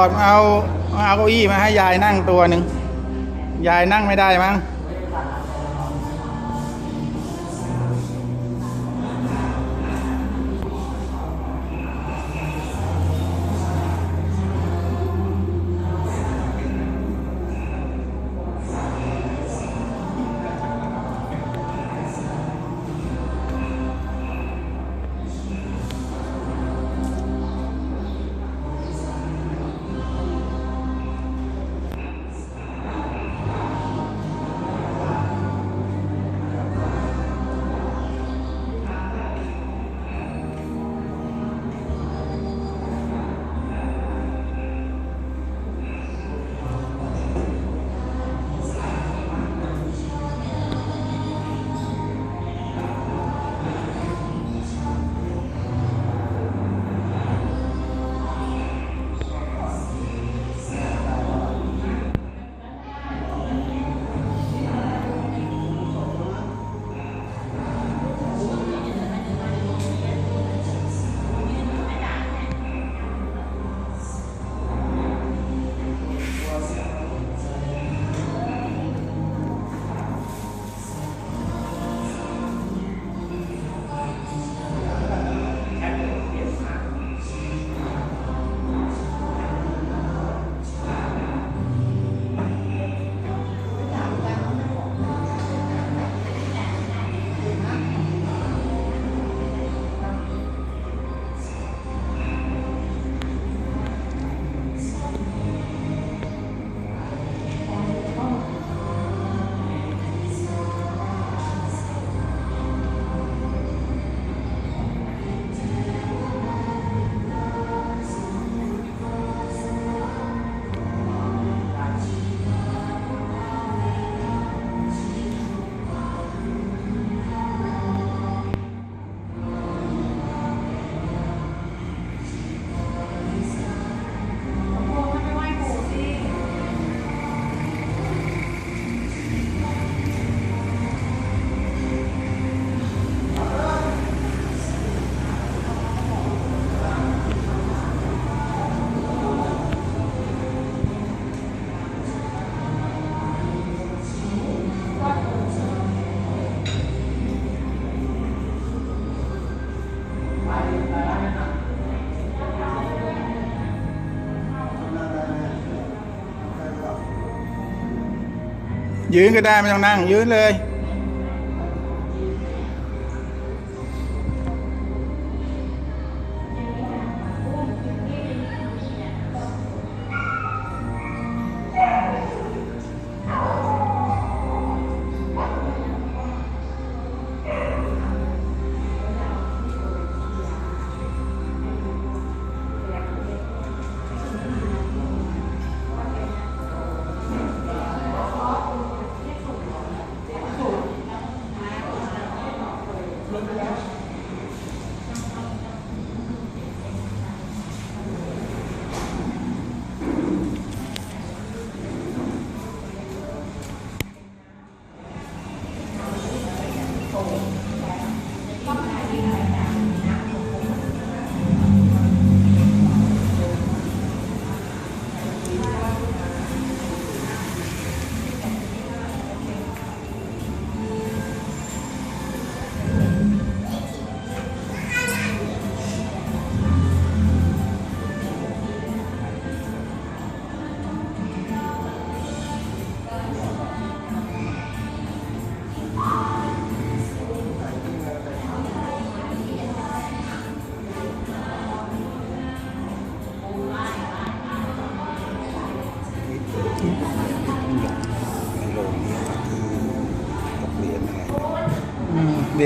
อดเอาเอาเก้าอี้มาให้ยายนั่งตัวหนึ่งยายนั่งไม่ได้มั้ง ยืนก็ได้ไม่ต้องนั่งยืนเลย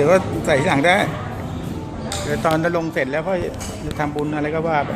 ดี๋ยวก็ใส่ทีหลังได้เดี๋ยวตอนจะลงเสร็จแล้วก็จะทำบุญอะไรก็ว่าไป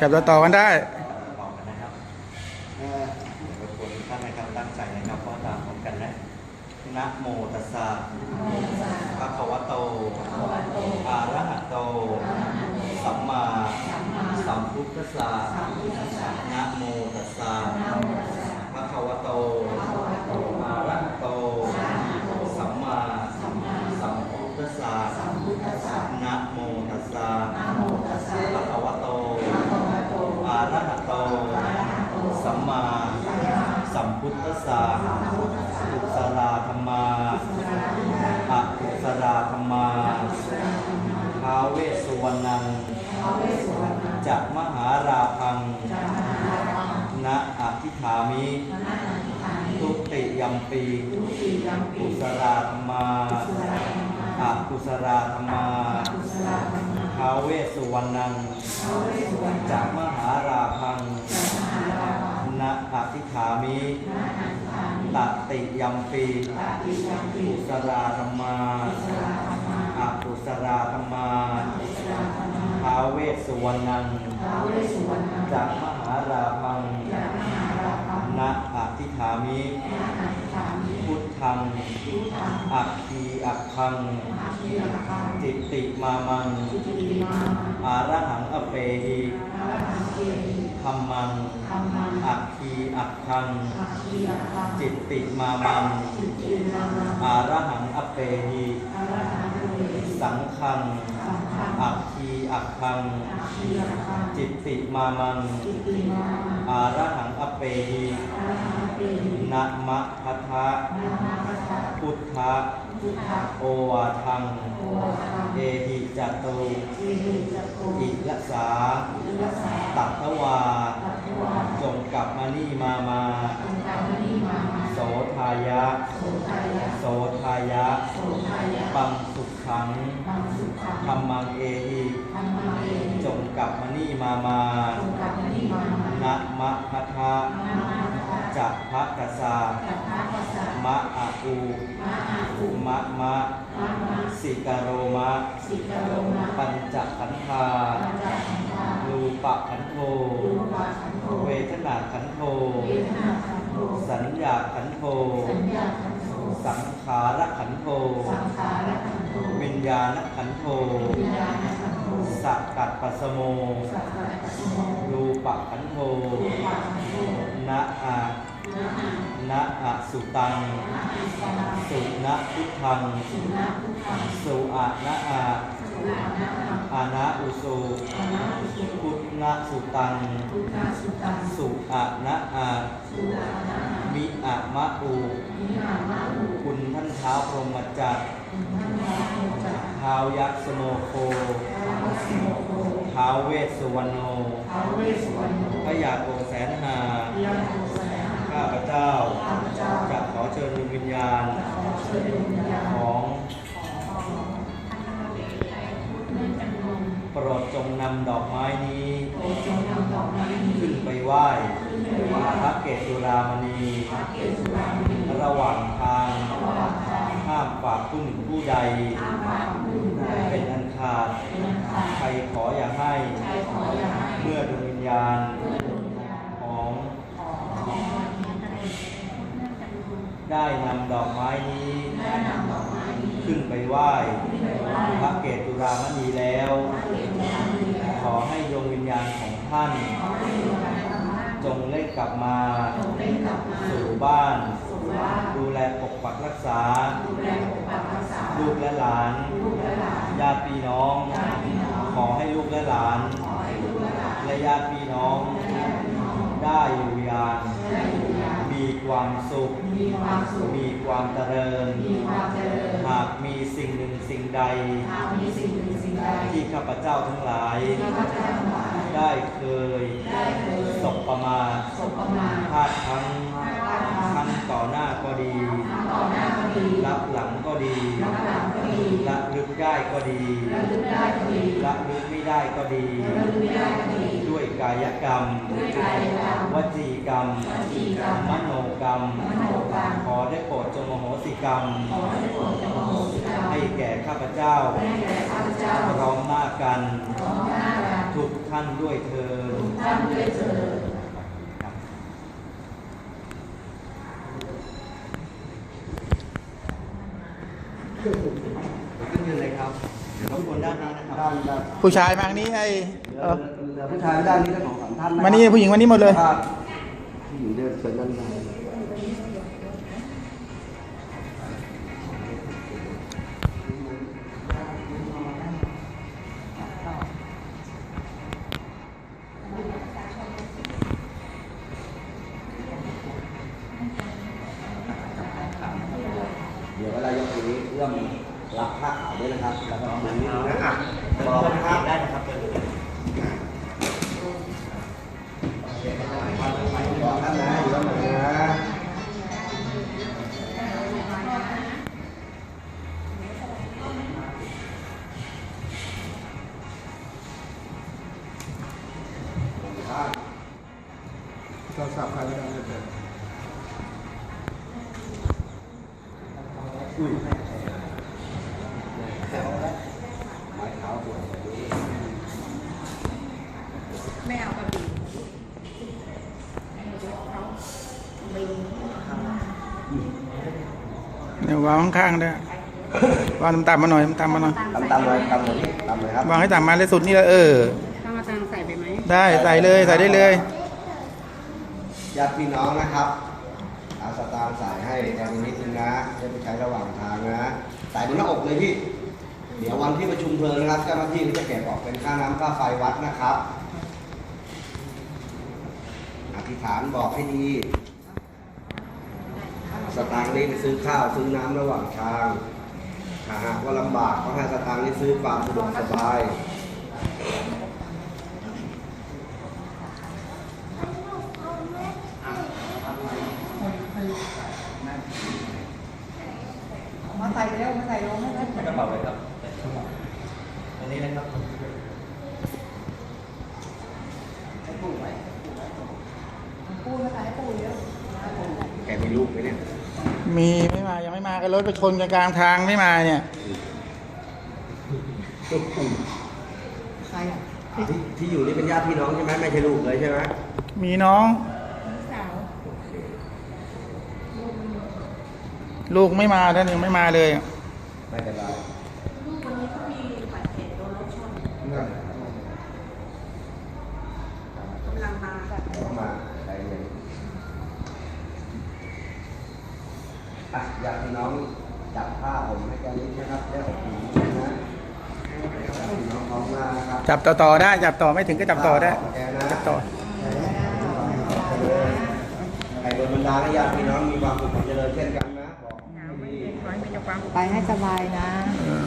ต่อนะครับจับต่อกันได้ ต่อกันนะครับเอ่อเดี๋ยวรบกวนทุกท่านนะครับตั้งใจนะครับเพราะตามพร้อมกันนะนะโมตัสสะภะคะวะโตอะระหะโต สัมมาสัมพุทธัสสะนะโมตัสสะภะคะวะโตอะระหะโต สัมมาสัมพุทธัสสะนะโมตัสสะภะคะวะโตอะระหะโต สัมมาสัมพุทธัสสะกุศลธรรมาอะกุศลธรรมาท้าวเวสสุวรรณังจะมหาราพังณอธิฐามิ ทุติยัมปีกุ ศลธรรมาอะกุศลธรรมาท้าวเวสสุวรรณังจะมหาราพังนะอธิฐามิตติยัมปีกุสราธรรมาอากุสราธรรมาท้าวเวสสุวรรณังจากมหาราพังนะอธิฐามิพุ ทธังอักคีอักขัง จิตติมามัง อาระหังอเปหิธรรมัง อักคีอักขัง จิตติมามัง อาระหังอเปหิสังขัง อักคี อักขัง จิตติมามัง อาระหังอเปหินะมะพัทธะพุทธะโอวาทัง เอหิจตุอิละสา ตัทวา จงกลับมานี่มามา โสทายะ โสทายะ ปังสุขขังธรรมังเอหิ จงกลับมานี่มามานะมะพัทธะจักพระกษามะอาอูมะมะสิกโรมะ ปัญจขันธารูปะขันโท เวทนาขันโท สัญญาขันโท สังขารขันโท วิญญาณขันโท สักกัดปัสโม รูปะขันโทนะอะนะอะสุตัง สุนะพุทธัง สุอะนะอะอานะอุสุพุทนะสุตัง สุอะนะอะมิอะมะอุคุณท่านเท้าพรหมจักรเท้ายักษ์สโมโคเท้าเวสสุวรรณโนพระยาโกแสนหา ข้าพเจ้า จะขอเชิญดวงวิญญาณของโปรดจงนำดอกไม้นี้ขึ้นไปไหว้พระเกศสุรามณี ระหว่างทาง ห้ามฝากผู้หนึ่งผู้ใด เป็นอันขาด ใครขออย่าให้ เมื่อดวงวิญญาณของได้นำดอกไม้นี้ขึ้นไปไหว้พระเกศตุรามณีแล้ว ขอให้ดวงวิญญาณของท่าน จงเล่นกลับมาสู่บ้าน ดูแลปกปักรักษา ลูกและหลานญาติพี่น้อง ขอให้ลูกและหลาน และญาติพี่น้อง ได้อยู่อย่างมีความสุข มีความเจริญ หากมีสิ่งหนึ่งสิ่งใด ที่ข้าพเจ้าทั้งหลาย ได้เคยสบประมาทพลาดครั้งทั้งต่อหน้าก็ดี รับหลังก็ ดีละลึกได้ก็ดีละลึกไม่ได้ก็ดี ด้วยกายกรรม วจีกรรม มโนกรรม ขอได้โปรดจงโมโหสิกรรม ให้แก่ข้าพเจ้าพร้อมหน้ากัน ทุทุกท่านด้วยเธอท่านด้วยเธอครับขึ้นยืนเลยครับเดี๋ยวรบกวนด้านนี้นะครับด้านด้านผู้ชายมาทางนี้ไอ้เหลืเอออเหลือผู้ชายด้านนี้ทั้งสองสามท่านนะมานี่ผู้หญิงมานี่หมดเลย ครับผู้หญิงเดินเชิญด้านในเดี๋ยวเวลายกตรงนี้เอื้อมรับผ้าขาวด้วยนะครับแล้วก็ทำมือนี้นะ วางข้างๆด้วยวางต่ำๆมาหน่อยต่ำๆมาหน่อยตำตำเลยตำเลยตำเลยครับวางให้ต่ำมาเลยสุดนี่เลยเออต้องเอาตังค์ใส่ไปไหมได้ใส่เลยใส่ได้เลยญาติพี่น้องนะครับเอาสตางค์ใส่ให้แทนนิดนึงนะจะไปใช้ระหว่างทางนะใส่บนหน้าอกเลยพี่เดี๋ยววันที่ประชุมเพลิงนะครับเจ้าหน้าที่ก็จะเก็บออกเป็นค่าน้ำค่าไฟวัดนะครับอธิษฐานบอกให้ดีเอา สตางค์นี้ไปซื้อข้าวซื้อน้ำระหว่างทางหากว่าลำบากก็ให้สตางค์นี้ซื้อความสะดวกสบาย มาใส่ไปแล้วมาใส่ลงไม่ได้ กระเป๋าเลยครับอันนี้นะครับ ปูมาใส่ให้ปูเยอะ แกมีลูกไหมเนี่ย มีไม่มายังไม่มากันรถไปชนกันกลางทางไม่มาเนี่ยใครอะที่ที่อยู่นี่เป็นญาติพี่น้องใช่ไหมไม่ใช่ลูกเลยใช่ไหมมีน้องพี่สาวลูกไม่มาท่านยังไม่มาเลย ไม่เป็นไร ลูกวันนี้เขามีบัตรเหตุโดนรถชน นั่น กำลังมาแบบ เข้ามาใจเย็นอะญาติพี่น้องจับผ้าผมให้กันนิดนะครับได้อบอุ่นนะญาติพี่น้องพร้อมหน้านะครับ จับต่อต่อได้ จับต่อไม่ถึงก็จับต่อได้แกนะจับต่อใครโดนบันดาลให้ญาติพี่น้องมีความสุขความเจริญเช่นกันนะบอกให้ดีไปให้สบายนะเออ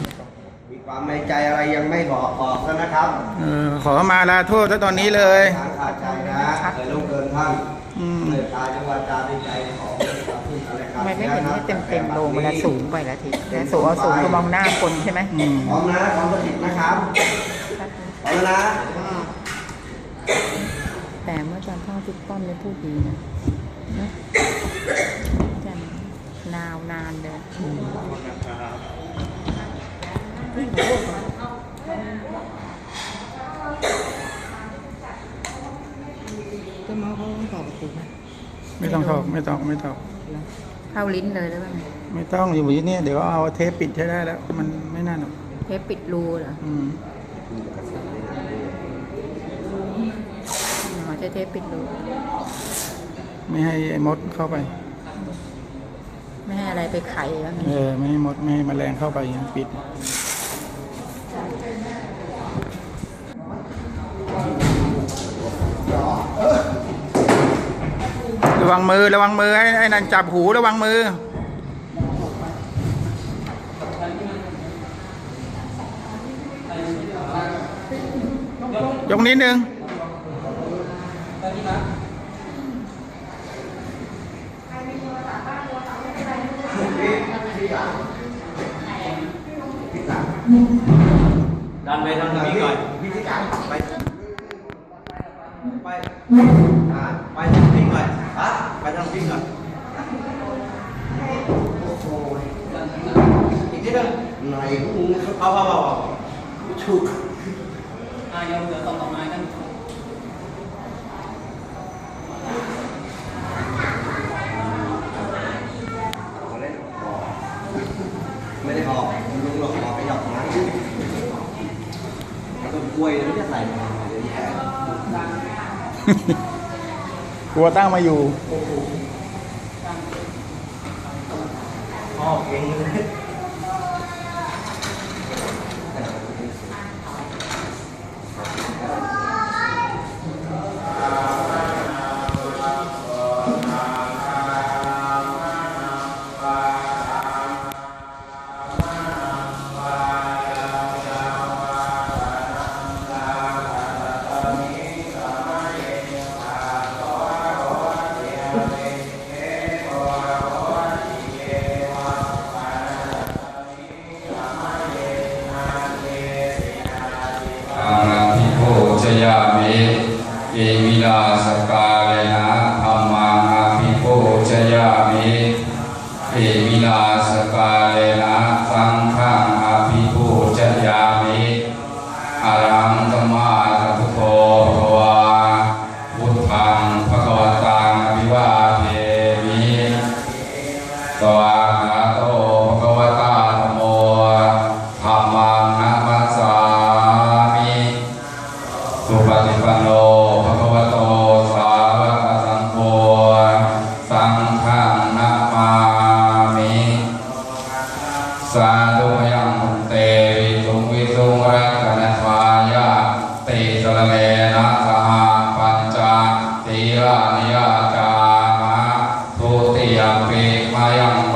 มีความในใจอะไรยังไม่บอกบอกกันนะครับเออขอมาลาโทษซะตอนนี้เลยทางขาดใจนะเคยล่วงเกินท่านอืมเลยตายจังหวัดตาดีใจของซึ่งกันและกันทำไมไม่เห็นให้เต็มเต็มๆโลมันละสูงไปละทีแต่สูงเอาสูงก็มองหน้าคนใช่ไหมอืมพร้อมนะพร้อมสติดนะครับพร้อม แล้วนะแต่เมื่อตอนพ่อทุกป้อมเนี่ยพูดดีนะนะจันนาวนานเลยก็มาเขาต้องตอบประตูไหมไม่ต้องเข้าไม่ต้องไม่ต้องเข้าลิ้นเลยหรือเปล่าไม่ต้องอยู่ที่นี่เดี๋ยวเอาเทปปิดใช้ได้แล้ว มันไม่น่าหรอกเทปปิดรูเหรออืม อ๋อจะเทปปิดรูไม่ให้ไอ้มดเข้าไป ไม่ให้อะไรไปไขแล้วไงเออ ไม่ให้มดไม่ให้แมลงเข้าไปอย่างนี้ปิด ระวังมือระวังมือให้ไอ้นั่นจับหูระวังมือ ยกนิดนึง đàn về thằng Mỹ rồi Mỹ thích cả bay bay à, bay thằng đi rồi à, bay thằng đi, rồi Chị biết không? Này cũng không không không không. Chụp. Ai không được không tổng ai đâu. ไม่ได้ออกลุงหลอกออกไปดอกนั้นต้นกลวยไม่ได้ใส่เดี๋ยวแย่กัวตั้งมาอยู่ออเอง ยามิเอวิลาสกาเลนะธรรมานาภิโกชยามิเอวิลาสกาเลนะสังฆ 那样。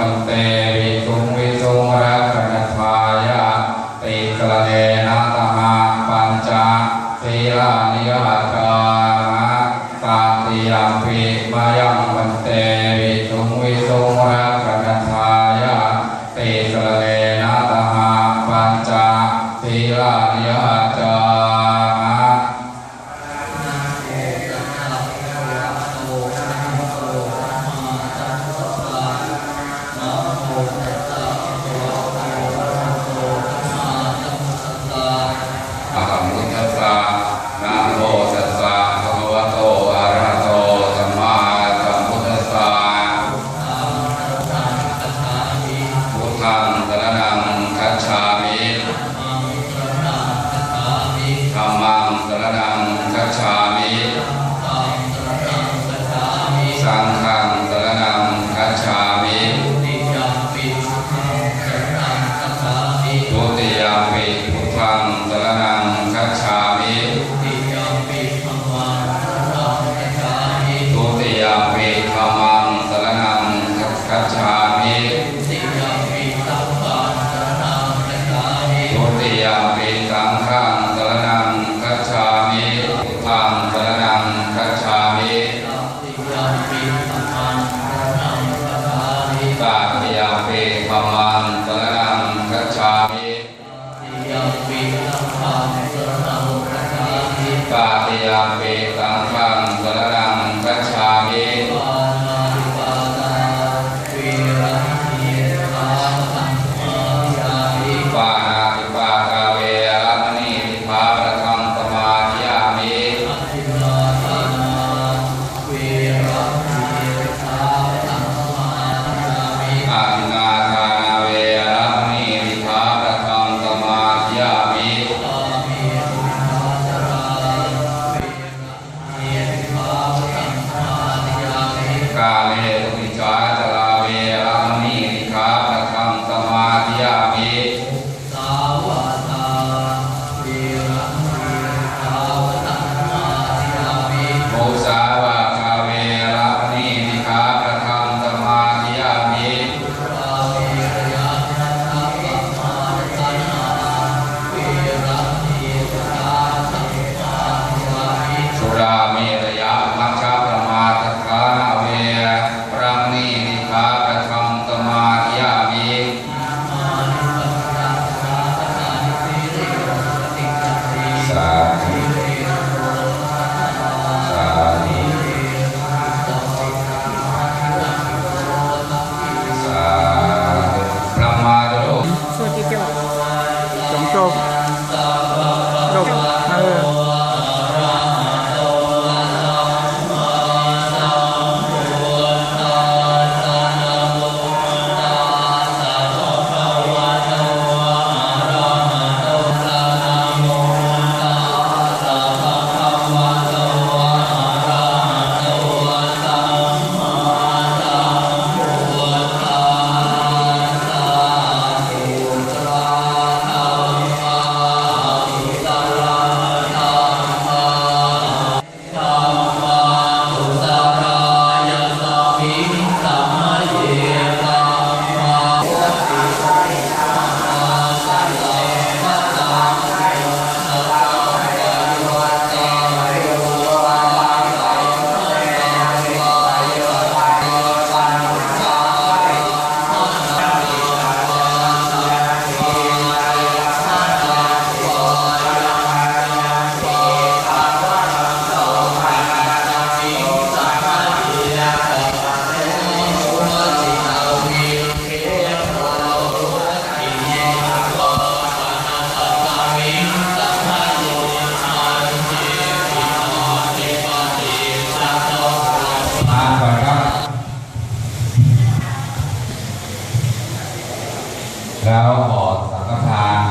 แล้วขอสังฆทาน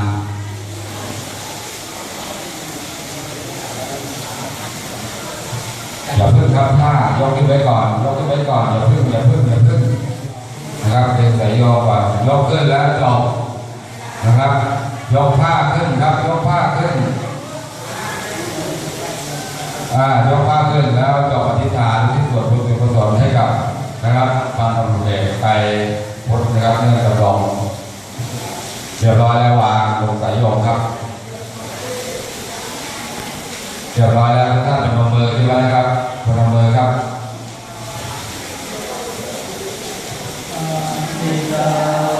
อย่าพึ่งครับท่ายกขึ้นไว้ก่อนยกขึ้นไว้ก่อนอย่าพึ่งอย่าพึ่งอย่าพึ่งนะครับเป็นสายอยก่อนยกขึ้นแล้วจบนะครับ ยกผ้าขึ้นครับยกผ้าขึ้นอ่ายกผ้าขึ้นแล้วจบอธิษฐานที่สวดบุญมนต์ให้กับนะครับบางรมเด็กไปพดนะครับเนื่องจากดอง เรียบร้อยแล้ววางลงสายโยงครับเรียบร้อยแล้วทุกท่านพนมมือที่ไว้นะครับพนมมือครับอา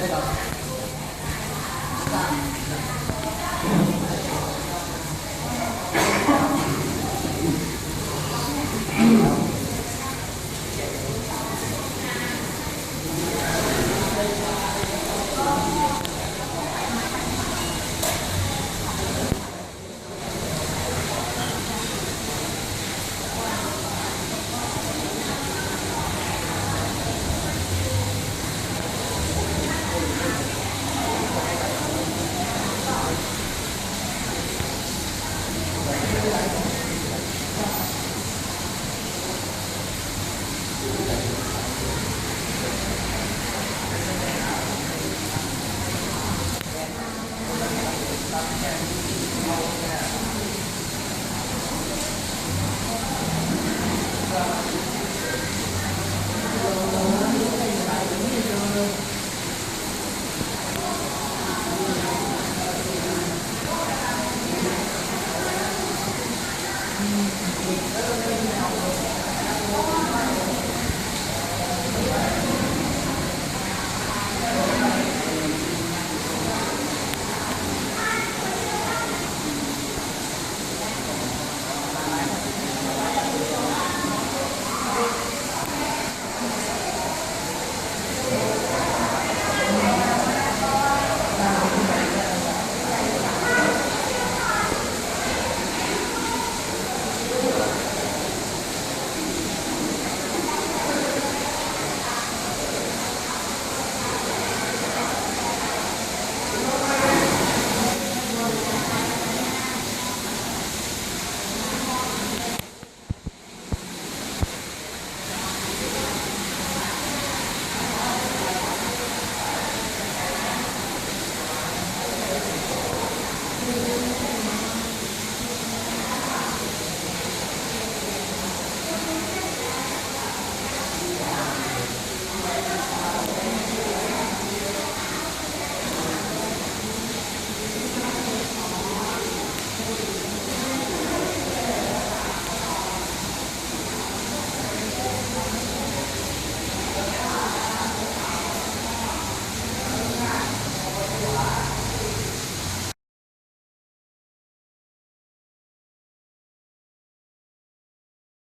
那个。